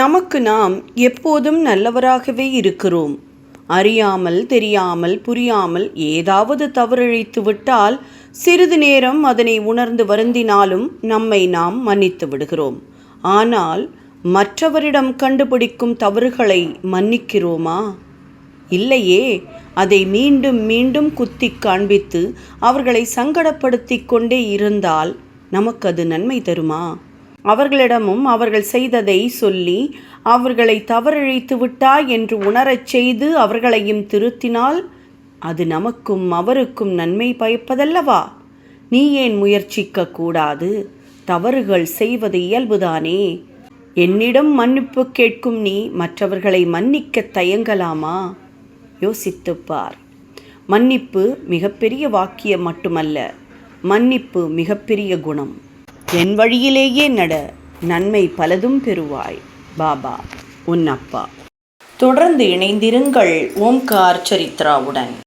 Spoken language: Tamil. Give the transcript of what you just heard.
நமக்கு நாம் எப்போதும் நல்லவராகவே இருக்கிறோம். அறியாமல் தெரியாமல் புரியாமல் ஏதாவது தவறிழைத்து விட்டால் சிறிது நேரம் அதனை உணர்ந்து வருந்தினாலும் நம்மை நாம் மன்னித்து விடுகிறோம். ஆனால் மற்றவரிடம் கண்டுபிடிக்கும் தவறுகளை மன்னிக்கிறோமா? இல்லையே. அதை மீண்டும் மீண்டும் குத்தி காண்பித்து அவர்களை சங்கடப்படுத்தி கொண்டே இருந்தால் நமக்கு அது நன்மை தருமா? அவர்களிடமும் அவர்கள் செய்ததை சொல்லி அவர்களை தவறிழைத்து விட்டாய் என்று உணரச் செய்து அவர்களையும் திருத்தினால் அது நமக்கும் அவருக்கும் நன்மை பயப்பதல்லவா? நீ ஏன் முயற்சிக்க கூடாது? தவறுகள் செய்வது இயல்புதானே? என்னிடம் மன்னிப்பு கேட்கும் நீ மற்றவர்களை மன்னிக்க தயங்கலாமா? யோசித்துப் பார். மன்னிப்பு மிகப்பெரிய வாக்கியம் மட்டுமல்ல மன்னிப்பு மிகப்பெரிய குணம். என் வழியிலேயே நட நன்மை பலதும் பெறுவாய். பாபா உன் அப்பா. தொடர்ந்து இணைந்திருங்கள் ஓம்கார் சரித்ராவுடன்.